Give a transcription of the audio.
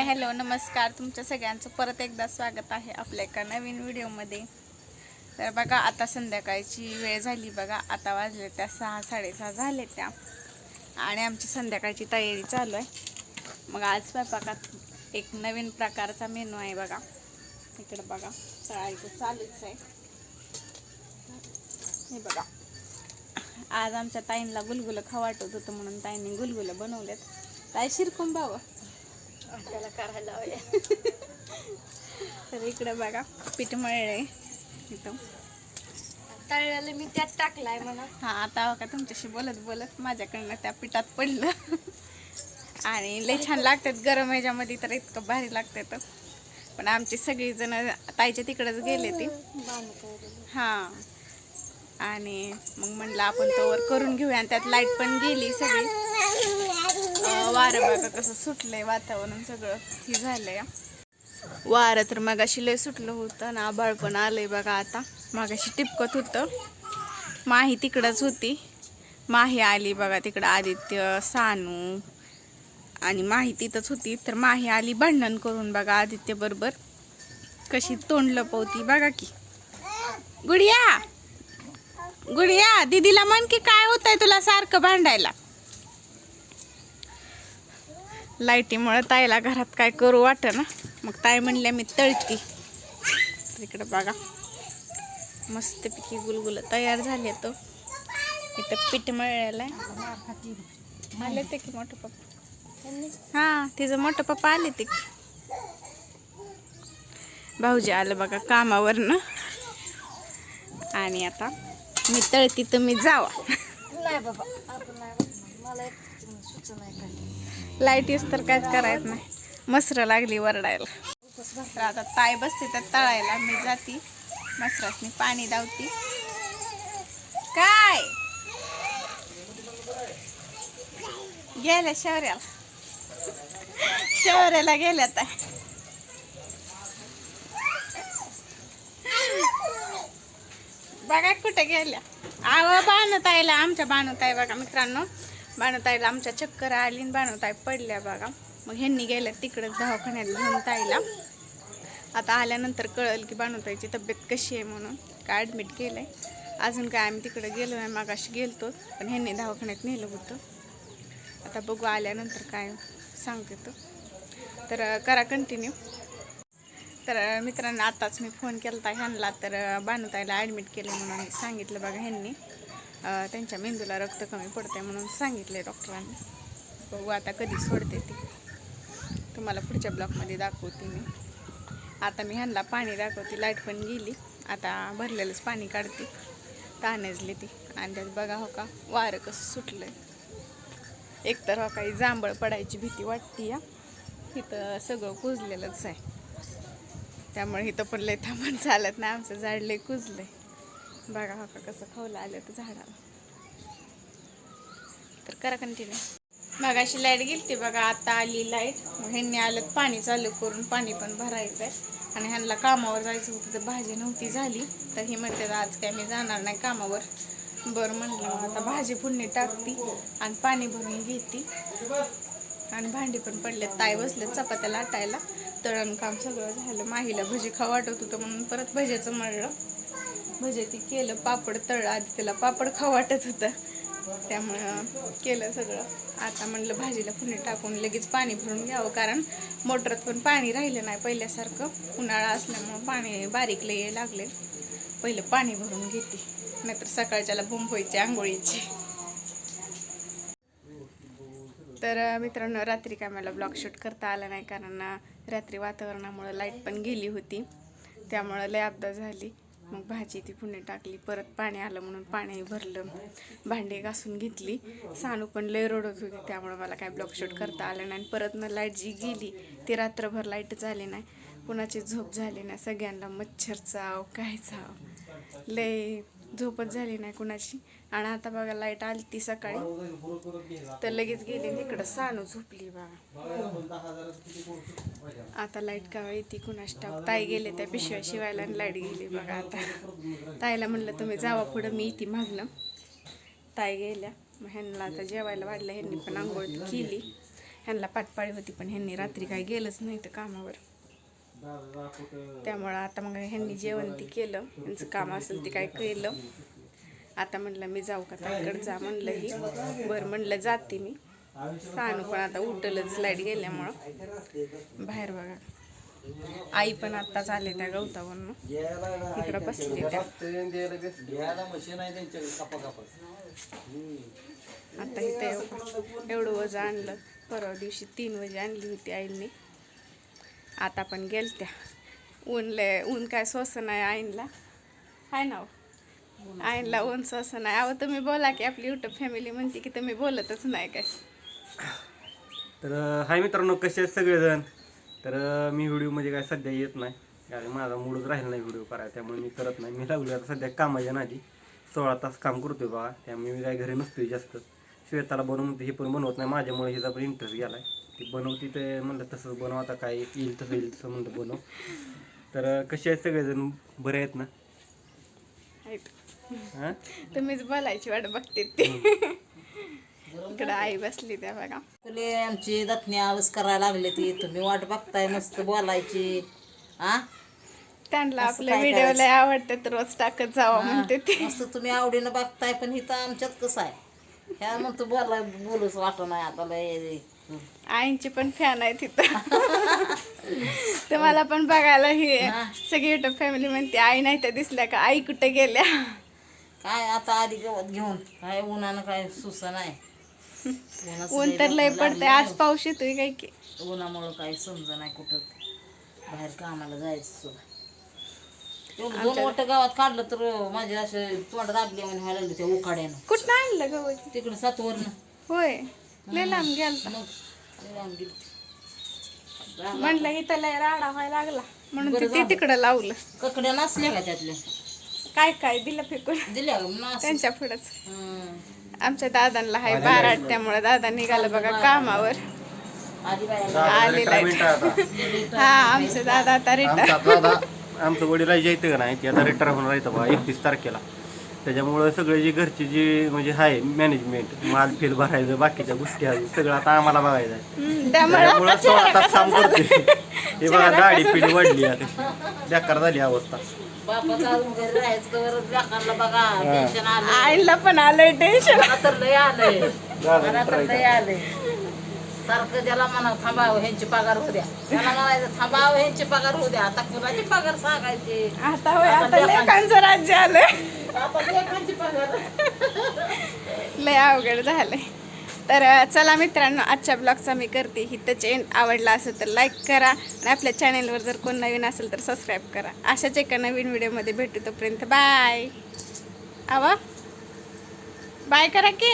Hi hello नमस्कार. तुमच्या सगळ्यांचं परत एकदा स्वागत आहे आपल्या एका नवीन व्हिडिओमध्ये. तर बघा आता संध्याकाळची वेळ झाली बघा. आता वाजले त्या सहा साडेसहा झाले त्या. आणि आमची संध्याकाळची तयारी चालू आहे. मग आज स्वयंपाकात एक नवीन प्रकारचा मेनू आहे बघा. इकडं बघा सगळ्याचं चालूच आहे. हे बघा. आज आमच्या ताईंला गुलगुलं खाऊ होतं म्हणून ताईंनी गुलगुलं बनवलेत. ताई शिरकून बावं त्याला करायला तर इकडे बघा पीठ मळले इथं तळल्याला मी त्यात टाकलाय म्हणा. हा आता का तुमच्याशी बोलत बोलत माझ्याकडनं त्या पिठात पडलं. आणि लय छान लागतात गरम ह्याच्यामध्ये तर इतकं भारी लागतात पण आमची सगळी जण ताईच्या तिकडंच गेले ती. हां. आणि मग म्हणलं आपण तोवर करून घेऊया. आणि त्यात लाइट पण गेली सगळी. वारं बघा कसं सुटलंय वातावरण सगळं. हे झालंय. वारं तर मगाशी लय सुटलं होतं ना आभाळ पण आलंय बघा आता. मगाशी टिपकत होतं. माही तिकडंच होती. माही आली बघा तिकडं आदित्य सानू आणि माही तिथंच होती. तर माही आली भांडण करून बघा आदित्य बरोबर. कशी तोंड लपवती बघा की. गुडिया! गुडिया दीदीला म्हण की काय होतंय तुला सारखं भांडायला? लाईटीमुळं ताईला घरात काय करू वाट ना? मग ताई म्हणल्या मी तळती. इकडं बघा. मस्तपैकी गुलगुल तयार झाले तो. इथं पीठ मळलेलं आहे. आले ते की मोठं पप्पा? हा तिचं मोठं पप्पा आले ते की. भाऊजी आलं बघा कामावरनं. आणि आता मी तळती तर मी जावा. नाही बाबा आपण नाही मला सुचना लाइट येस तर काहीच करायचं नाही. मसरं लागली वरडायला. तर आता ताय बसते तर तळायला. मी जाती. मसरासनी पाणी दावती. काय? गेल्या शौर्याला. शौर्याला गेल्या ताय बघा कुठे गेल्या. आव बाणताईला आमच्या बाणूताई बघा मित्रांनो. बाणताईला आमच्या चक्कर आली आणि बाणूताई पडल्या बघा. मग ह्यांनी गेल्या तिकडं दवाखान्यात घेऊन ताईला. आता आल्यानंतर कळलं की बाणूताईची तब्येत कशी आहे म्हणून. काय ॲडमिट केलं आहे अजून काय आम्ही तिकडे गेलो नाही मागाशी गेलतो पण ह्यांनी दवाखान्यात नेलं होतं. आता बघू आल्यानंतर काय सांगते तो. तर करा कंटिन्यू तर मित्रांना मित्रांनो आताच मी फोन केला होता ह्यांना तर अं, ॲडमिट केलं म्हणून सांगितलं बघा ह्यांनी. त्यांच्या मेंदूला रक्त कमी पडते म्हणून सांगितले डॉक्टरांनी. बघू आता कधी सोडते ती. तुम्हाला पुढच्या ब्लॉकमध्ये दाखवते मी. आता मी ह्यांना पाणी दाखवते. लाइट पण गेली. आता भरलेलंच पाणी काढते. तानजली ती. आणि त्यात बघा हो का वारं कसं सुटलं आहे एकतर हो काही जांभळ पडायची भीती वाटते या. इथं सगळं कुजलेलंच आहे. त्यामुळे इथं पण लय थांबून चालत नाही. आमचं झाड लय आहे बघा हा का कसं खवलं आलं तर झाडाला. तर करा कंटिन्यू मगाशी लाइट गेली बघा आता आली लाइट मग ह्यांनी आलं पाणी चालू करून पाणी पण भरायचं आहे आणि ह्यांना कामावर जायचं होतं तर भाजी नव्हती झाली. तर ही म्हणते आज काय मी जाणार नाही कामावर. बरं म्हणलं मग आता भाजी फोडणी टाकती आणि पाणी भरून घेते. आणि भांडी पण पडले ताई बसले चपात्या लाटायला. तळण काम सगळं झालं. माहीला भजी खाऊ वाटत होतं म्हणून परत भज्याचं मळलं. म्हणजे ती केलं पापड तळलं आधी त्याला पापड खाऊ वाटत होतं. त्यामुळं केलं सगळं. आता म्हणलं भाजीला फोडणी टाकून लगेच पाणी भरून घ्यावं कारण मोटरात पण पाणी राहिलं नाही पहिल्यासारखं. उन्हाळा असल्यामुळं पाणी बारीक लय लागले. पहिलं पाणी भरून घेते नाहीतर सकाळच्याला बुंब व्हायची आंघोळीची तर मित्रांनो रात्री काय मला ब्लॉग शूट करता आला नाही कारण रात्री वातावरणामुळं लाइट पण गेली होती. त्यामुळं लय अपदा झाली. मग भाजी ती पुणे टाकली परत पाणी आलं म्हणून पाणी भरलं. भांडे घासून घेतली. सानू पण लय रडत होती त्यामुळं मला काय ब्लॉकशूट करता आलं नाही. आणि परत मग लाइट जी गेली ती रात्रभर लाइट झाली नाही. कुणाची झोप झाली नाही सगळ्यांना मच्छर चाव काय चाव. लय झोपच झाली नाही कुणाची. आणि आता बघा लाइट आली ती सकाळी. तर लगेच गेली तिकडं सानू झोपली बघा आता लाइट का येते कुणाशी टाक ताई गेले त्या पिशव्या शिवायला आणि लाइट गेली बघा आता. ताईला म्हणलं तुम्ही जावा पुढं मी इथे मागणं. ताई गेल्या. मग ह्यांना आता जेवायला वाढलं ह्यांनी पण आंघोळ केली. ह्यांना पाठपाळी होती पण ह्यांनी रात्री काही गेलंच नाही तर कामावर. त्यामुळं आता मग ह्यांनी जेवण ती केलं. यांचं काम असेल ते काय केलं. आता म्हणलं मी जाऊ का ताईकडे जा म्हणलं ही. बरं म्हणलं जाते मी. सानू पण आता उठलच लाइट गेल्यामुळं. बाहेर बघा. आई पण आत्ताच आले त्या गवतावरून. इकडं बसली त्या. आता इथे एव- एवढं वजन आणलं. परवा दिवशी तीन वजे आणली होती आईंनी. आता पण गेलत्या. ऊन लय ऊन काय सोसं नाही आईनला. हाय ना हो? आईनला ऊन सोसं नाही. अहो तुम्ही बोला की आपली युट्यूब फॅमिली म्हणते की तुम्ही बोलतच नाही काय. तर हाय मित्रांनो कसे आहेत सगळेजण? तर मी व्हिडिओमध्ये काय सध्या येत नाही. कारण माझा मूडच राहिला नाही व्हिडिओ करायला त्यामुळे मी करत नाही. मी लागलो आता सध्या कामाच्या नादी. सोळा तास काम करतोय बाबा त्यामुळे मी काय घरी नसतोय जास्त. श्वेताला बनवून हे पण बनवत नाही. माझ्यामुळे हिचा पण इंटरेस्ट गेला आहे ती बनवती ते म्हणलं तसं बनव आता काय येईल तसं येईल तसं म्हणलं बनव. तर कसे आहेत सगळेजण? बरे आहेत ना. हां? तुम्हीच बोलायची वाट बघते. ते इकडं आई बसली त्या बघा. तुले आमची दखणी आळस करायला लागले ती. तुम्ही वाट बघताय मस्त बोलायची. आ? त्यांना आपल्या व्हिडिओ? लय आवडते तर रोज टाकत जावा म्हणते ते. मस्त तुम्ही आवडीनं बघताय पण इथं आमच्यात कसं आहे? ह्या म्हणतो बोला बोलूच वाटत नाही आता लय आईंची पण फॅन आहे तिथं. तुम्हाला पण बघायला ही हा. सगळी युट्यूब फॅमिली म्हणते आई नाही तर दिसल्या का? आई कुठे गेल्या? काय आता आधी गवत घेऊन? काय उन्हानं काय सुसा नाही. उन्हाचं ऊन तर लय पडतंय. आज पाऊस येतोय काय की? उन्हामुळं काही समज नाही कुठं. बाहेर कामाला जायचं सुद्धा. दोन मोठं गावात काढलं तर माझे असे तोंड दाबले म्हणे व्हायला लागले त्या उकाड्यानं. कुठं आणलं गवत? तिकडे सातवरनं. होय. लय लांब गेलता. म्हणलं इथं लय राडा व्हायला लागला. म्हणून बरं ते- ते झालं. तिकडं लावलं. ककड्या नसल्या का त्यातल्या? काय काय दिलं फेकून? दिल्या का? नास त्यांच्या पुढंच. हं. आमच्या दादांना हाय बाराट त्यामुळे दादा निघाला बघा कामावर. आधी बाया आलेला आहे. हा आमचे दादा आता रिटायर आमचा दादा आमचं वडील येतं का नाही? ते आता रिटायर होणार येतं बघा एकतीस तारखेला. त्याच्यामुळं सगळे जे घरची जी म्हणजे आहे मॅनेजमेंट माल फेल भरायचं बाकीच्या गोष्टी आहेत सगळं आता आम्हाला बघायचं आहे. त्यामुळे सोळा चेहरा तास काम करते हे बघा गाडी पिढी वाढली आता. बेकार झाली अवस्था. बापाचं अजून घरी राहायचं तर लेकराला बघा टेन्शन आलं आईला पण आलंय टेन्शन तर लय आलंय. मला तर लय आलंय. सारखं त्याला म्हणा थांबाव ह्यांची पगार होऊ द्या. त्याला म्हणायचं थांबाव ह्यांची पगार होऊ द्या. आता कुणाची पगार सांगायची? आता होय आता लेखांचं राज्य आलंय. लय अवघड झालंय. तर चला मित्रांनो आजच्या ब्लॉगचा मी करते. हिथं एंड आवडला असेल तर लाईक करा आणि आपल्या चॅनेलवर जर कोण नवीन असेल तर सबस्क्राईब करा. अशाच एका नवीन व्हिडिओमध्ये भेटू तोपर्यंत बाय आवा. बाय करा की.